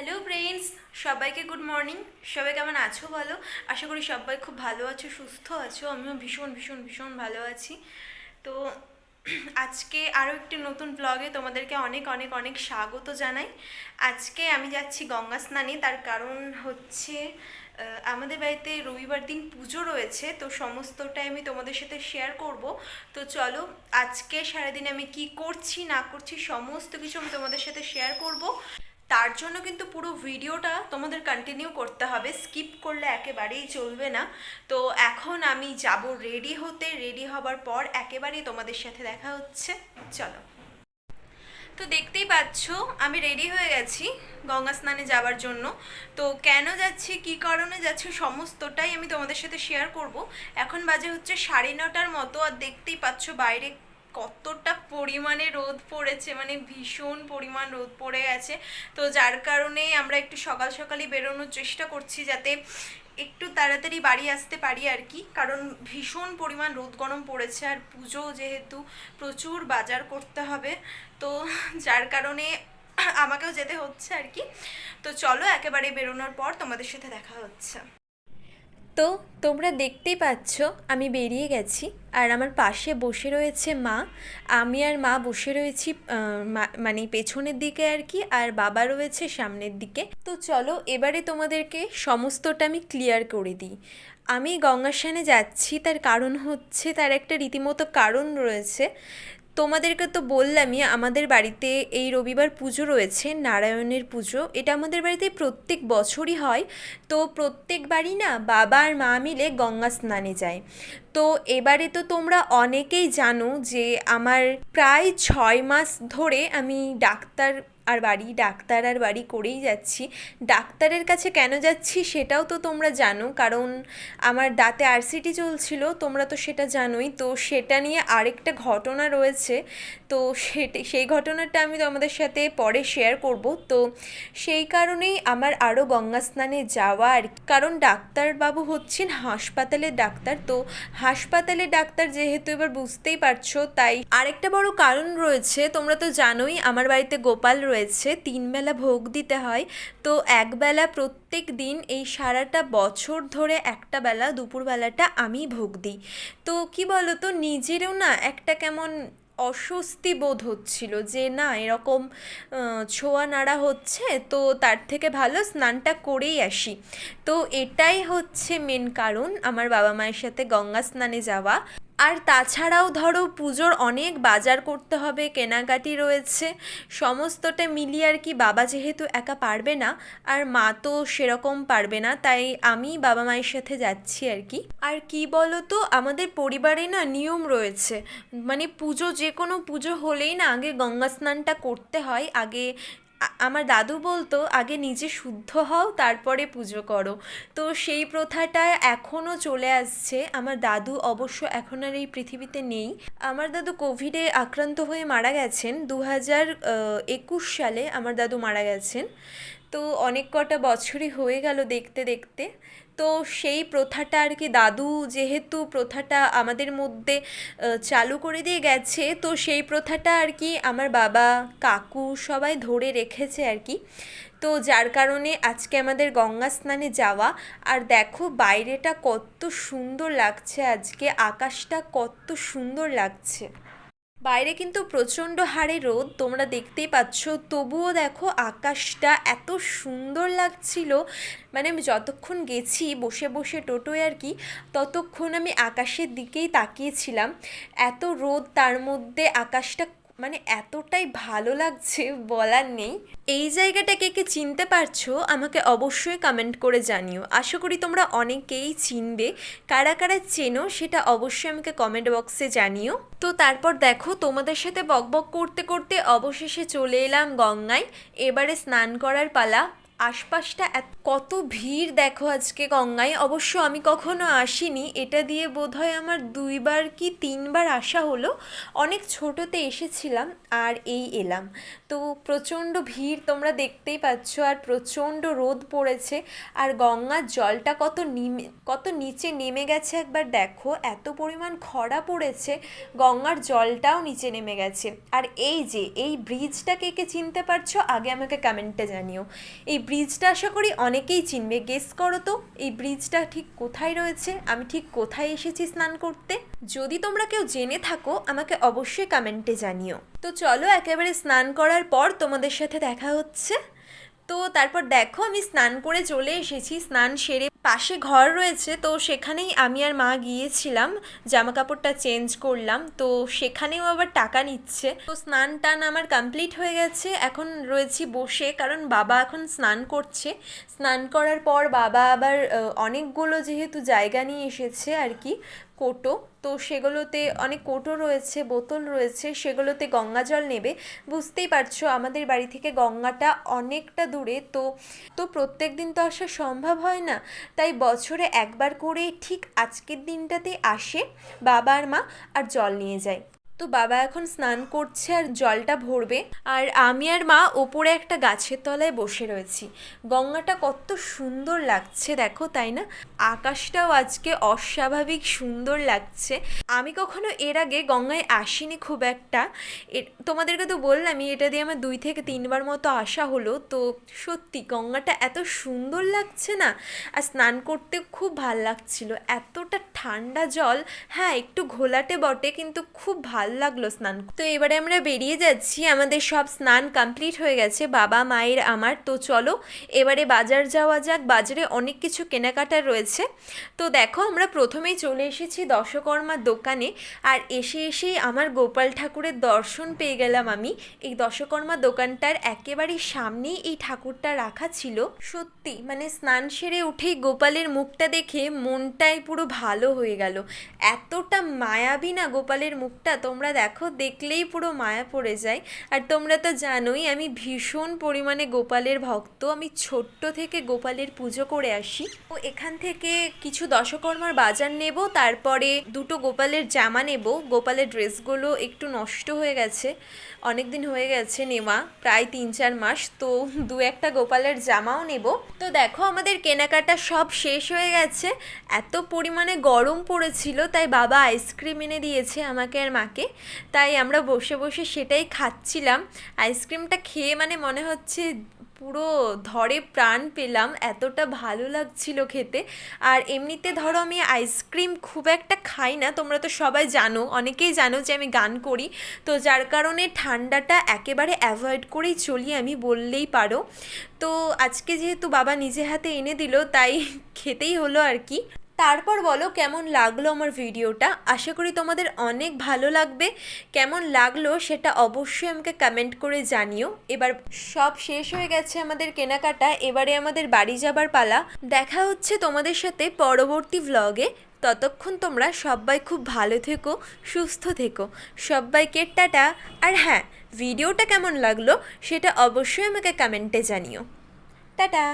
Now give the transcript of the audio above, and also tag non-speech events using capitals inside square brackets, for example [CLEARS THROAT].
Hello friends সবাইকে good morning সবাই কেমন আছো বলো? আশা করি সবাই খুব ভালো আছো, সুস্থ আছো। আমিও ভীষণ ভীষণ ভীষণ ভালো আছি। তো [CLEARS THROAT] আজকে আরও একটি নতুন ব্লগে তোমাদেরকে অনেক অনেক অনেক স্বাগত জানাই। আজকে আমি যাচ্ছি গঙ্গা স্নানে। তার কারণ হচ্ছে আমাদের বাড়িতে রবিবার দিন পুজো রয়েছে। তো সমস্তটাই আমি তোমাদের সাথে শেয়ার করব। তো চলো, আজকে সারাদিন আমি কি করছি, না করছি, সমস্ত কিছু আমি তোমাদের সাথে শেয়ার করব। তার জন্য কিন্তু পুরো ভিডিওটা তোমাদের কন্টিনিউ করতে হবে। স্কিপ করলে একেবারেই চলবে না। তো এখন আমি যাব রেডি হতে। রেডি হবার পর একেবারেই তোমাদের সাথে দেখা হচ্ছে। চলো। তো দেখতেই পাচ্ছ, আমি রেডি হয়ে গেছি গঙ্গা স্নানে যাওয়ার জন্য। তো কেন যাচ্ছি, কী কারণে যাচ্ছি, সমস্তটাই আমি তোমাদের সাথে শেয়ার করব। এখন বাজে হচ্ছে সাড়ে নটার মতো আর দেখতেই পাচ্ছ বাইরে কতটা পরিমাণে রোদ পড়েছে মানে ভীষণ পরিমাণ রোদ পড়ে গেছে। তো যার কারণে আমরা একটু সকাল সকালই বেরোনোর চেষ্টা করছি যাতে একটু তাড়াতাড়ি বাড়ি আসতে পারি আর কি। কারণ ভীষণ পরিমাণ রোদ গরম পড়েছে আর পুজো যেহেতু প্রচুর বাজার করতে হবে, তো যার কারণে আমাকেও যেতে হচ্ছে আর কি। তো চলো একেবারে বেরোনোর পর তোমাদের সাথে দেখা হচ্ছে। তো তোমরা দেখতেই পাচ্ছ, আমি বেরিয়ে গেছি। আর আমার পাশে বসে রয়েছে মা। আমি আর মা বসে রয়েছি মানে পেছনের দিকে আর কি, আর বাবা রয়েছে সামনের দিকে। তো চলো, এবারে তোমাদেরকে সমস্তটা আমি ক্লিয়ার করে দিই। আমি গঙ্গাসানে যাচ্ছি, তার কারণ হচ্ছে, তার একটা রীতিমতো কারণ রয়েছে। তোমাদেরকে তো বললামই, আমাদের বাড়িতে এই রবিবার পুজো রয়েছে, নারায়ণের পুজো। এটা আমাদের বাড়িতে প্রত্যেক বছরই হয়। তো প্রত্যেকবারই না বাবা আর মা মিলে গঙ্গা স্নানে যায়। তো এবারে তো তোমরা অনেকেই জানো যে আমার প্রায় ছয় মাস ধরে আমি ডাক্তার আর বাড়ি, ডাক্তার আর বাড়ি করেই যাচ্ছি। ডাক্তারের কাছে কেন যাচ্ছি সেটাও তো তোমরা জানো, কারণ আমার দাঁতে আরসিটি চলছিল, তোমরা তো সেটা জানোই। তো সেটা নিয়ে আরেকটা ঘটনা রয়েছে। তো সেটা, সেই ঘটনাটা আমি তোমাদের সাথে পরে শেয়ার করব। তো সেই কারণেই আমার আরও গঙ্গা স্নানে যাওয়া আর। কারণ ডাক্তারবাবু হচ্ছেন হাসপাতালের ডাক্তার। তো হাসপাতালের ডাক্তার যেহেতু এবার বুঝতেই পারছ, তাই আরেকটা বড় কারণ রয়েছে, তোমরা তো জানোই, আমার বাড়িতে গোপাল রয়েছে। তিন বেলা ভোগ দিতে হয়। তো একবেলা প্রত্যেক দিন এই সারাটা বছর ধরে একটা বেলা দুপুরবেলাটা আমি ভোগ দিই। তো কি বলো তো নিজেরও না একটা কেমন অস্বস্তি বোধ হচ্ছিল যে না, এরকম ছোঁয়া নাড়া হচ্ছে, তো তার থেকে ভালো স্নানটা করেই আসি। তো এটাই হচ্ছে মেন কারণ আমার বাবা মায়ের সাথে গঙ্গা স্নানে যাওয়া। আর তাছাড়াও ধরো পুজোর অনেক বাজার করতে হবে, কেনাকাটি রয়েছে, সমস্তটা মিলিয়ে আর কি বাবা যেহেতু একা পারবে না আর মা তো সেরকম পারবে না, তাই আমি বাবা মায়ের সাথে যাচ্ছি আর কি। আর কি বলো তো আমাদের পরিবারে না নিয়ম রয়েছে মানে পুজো যে কোনো পুজো হলেই না আগে গঙ্গা স্নানটা করতে হয়, আগে আমার দাদু বলতো, আগে নিজে শুদ্ধ হও, তারপরে পুজো করো। তো সেই প্রথাটা এখনও চলে আসছে। আমার দাদু অবশ্য এখন আর এই পৃথিবীতে নেই। আমার দাদু কোভিডে আক্রান্ত হয়ে মারা গেছেন। দু হাজার একুশ সালে আমার দাদু মারা গেছেন। তো অনেক কটা বছরই হয়ে গেল দেখতে দেখতে। তো সেই প্রথাটা আর কি দাদু যেহেতু প্রথাটা আমাদের মধ্যে চালু করে দিয়ে গেছে, তো সেই প্রথাটা আর কি আমার বাবা, কাকু সবাই ধরে রেখেছে আর কি। তো যার কারণে আজকে আমাদের গঙ্গা স্নানে যাওয়া, আর দেখো বাইরেটা কত সুন্দর লাগছে আজকে, আকাশটা কত সুন্দর লাগছে। বাইরে কিন্তু প্রচণ্ড হারে রোদ, তোমরা দেখতেই পাচ্ছ। তবুও দেখো আকাশটা এত সুন্দর লাগছিল। মানে আমি যতক্ষণ গেছি বসে বসে টোটোয় আর কি, ততক্ষণ আমি আকাশের দিকেই তাকিয়েছিলাম। এত রোদ, তার মধ্যে আকাশটা মানে এতটাই ভালো লাগছে বলার নেই। এই জায়গাটাকে কি চিনতে পারছ? আমাকে অবশ্যই কমেন্ট করে জানিও। আশা করি তোমরা অনেকেই চিনবে। কারা কারা চেনো সেটা অবশ্যই আমাকে কমেন্ট বক্সে জানিও। তো তারপর দেখো, তোমাদের সাথে বকবক করতে করতে অবশেষে চলে এলাম গঙ্গায়। এবারে স্নান করার পালা। আশপাশটা এত, কত ভিড় দেখো আজকে গঙ্গায়। অবশ্য আমি কখনো আসিনি। এটা দিয়ে বোধহয় আমার দুইবার কি তিনবার আসা হলো। অনেক ছোটোতে এসেছিলাম আর এই এলাম। তো প্রচণ্ড ভিড় তোমরা দেখতেই পাচ্ছ আর প্রচণ্ড রোদ পড়েছে। আর গঙ্গার জলটা কত নিমে, কত নিচে নেমে গেছে একবার দেখো। এত পরিমাণ খরা পড়েছে, গঙ্গার জলটাও নিচে নেমে গেছে। আর এই যে, এই ব্রিজটা কে কে চিনতে পারছ? আগে আমাকে কমেন্টে জানিও। এই ব্রিজটা আশা করি অনেকেই চিনবে। গেস করো তো, এই ব্রিজটা ঠিক কোথায় রয়েছে? আমি ঠিক কোথায় এসেছি স্নান করতে? যদি তোমরা কেউ জেনে থাকো, আমাকে অবশ্যই কমেন্টে জানিও। তো চলো, একেবারে স্নান করার পর তোমাদের সাথে দেখা হচ্ছে। তো তারপর দেখো, আমি স্নান করে চলে এসেছি। স্নান সেরে পাশে ঘর রয়েছে, তো সেখানেই আমি আর মা গিয়েছিলাম জামা কাপড়টা চেঞ্জ করলাম, তো সেখানেও আবার টাকা নিচ্ছে। তো স্নান টান আমার কমপ্লিট হয়ে গেছে, এখন রয়েছি বসে, কারণ বাবা এখন স্নান করছে। স্নান করার পর বাবা আবার অনেকগুলো যেহেতু জায়গা নিয়ে এসেছে আর কি, কোটো, তো সেগুলোতে অনেক কোটো রয়েছে, বোতল রয়েছে, সেগুলোতে গঙ্গা জল নেবে। বুঝতেই পারছ, আমাদের বাড়ি থেকে গঙ্গাটা অনেকটা দূরে, তো তো প্রত্যেক দিন তো আসা সম্ভব হয় না। তাই বছরে একবার করে ঠিক আজকের দিনটাতে আসে বাবা আর মা আর জল নিয়ে যায়। তো বাবা এখন স্নান করছে আর জলটা ভরবে। আর আমি আর মা ওপরে একটা গাছের তলায় বসে রয়েছি। গঙ্গাটা কত সুন্দর লাগছে, দেখো, তাই না? আকাশটাও আজকে অস্বাভাবিক সুন্দর লাগছে। আমি কখনো এর আগে গঙ্গায় আসিনি খুব একটা। তোমাদেরকে তো বললামই, এটা দিয়ে আমার দুই থেকে তিনবার মতো আসা হলো। তো সত্যি গঙ্গাটা এত সুন্দর লাগছে না? আর স্নান করতে খুব ভালো লাগছিল। এতটা ঠান্ডা জল হ্যাঁ একটু ঘোলাটে বটে, কিন্তু খুব ভালো লাগল স্নান তো এবারে আমরা বেরিয়ে যাচ্ছি, আমাদের সব স্নান কমপ্লিট হয়ে গেছে, বাবা, মায়ের, আমার। তো চলো, এবারে বাজার যাওয়া যাক, বাজারে অনেক কিছু কেনাকাটা রয়েছে। তো দেখো, আমরা প্রথমেই চলে এসেছি দশকর্মার দোকানে, আর এসে এসেই আমার গোপাল ঠাকুরের দর্শন পেয়ে গেলাম আমি। এই দশকর্মা দোকানটার একেবারে সামনেই এই ঠাকুরটা রাখা ছিল। সত্যি মানে স্নান সেরে উঠেই গোপালের মুখটা দেখে মনটাই পুরো ভালো হয়ে গেল। এতটা মায়াবী না গোপালের মুখটা তোমরা দেখো, দেখলেই পুরো মায়া পড়ে যায়। আর তোমরা তো জানোই, আমি ভীষণ পরিমাণে গোপালের ভক্ত। আমি ছোট্ট থেকে গোপালের পুজো করে আসি। ও এখান থেকে কিছু দশকর্মার বাজার নেব, তারপরে দুটো গোপালের জামা নেব। গোপালের ড্রেসগুলো একটু নষ্ট হয়ে গেছে অনেক দিন হয়ে গেছে নেওয়া, প্রায় তিন চার মাস। তো দু একটা গোপালের জামাও নেব। তো দেখো, আমাদের কেনাকাটা সব শেষ হয়ে গেছে। এত পরিমাণে গরম পড়েছিল, তাই বাবা আইসক্রিম এনে দিয়েছে আমাকে আর মাকে। তাই আমরা বসে বসে সেটাই খাচ্ছিলাম। আইসক্রিমটা খেয়ে মানে মনে হচ্ছে পুরো ধরে প্রাণ পেলাম, এতটা ভালো লাগছিল খেতে। আর এমনিতে ধরো আমি আইসক্রিম খুব একটা খাই না, তোমরা তো সবাই জানো, অনেকেই জানো যে আমি গান করি। তো যার কারণে ঠান্ডাটা একেবারে অ্যাভয়েড করেই চলি আমি বললেই পারো। তো আজকে যেহেতু বাবা নিজে হাতে এনে দিল, তাই খেতেই হলো আর কি। তারপর বলো কেমন লাগল আমার ভিডিওটা? আশা করি তোমাদের অনেক ভালো লাগবে। কেমন লাগল সেটা অবশ্যই আমাকে কমেন্ট করে জানিও। এবার সব শেষ হয়ে গেছে আমাদের কেনাকাটা। এবারে আমাদের বাড়ি যাবার পালা। দেখা হচ্ছে তোমাদের সাথে পরবর্তী ভ্লগে ততক্ষণ তোমরা সবাই খুব ভালো থেকো, সুস্থ থেকো। সবাইকে টাটা। আর হ্যাঁ ভিডিওটা কেমন লাগল সেটা অবশ্যই আমাকে কমেন্টে জানিও। টাটা!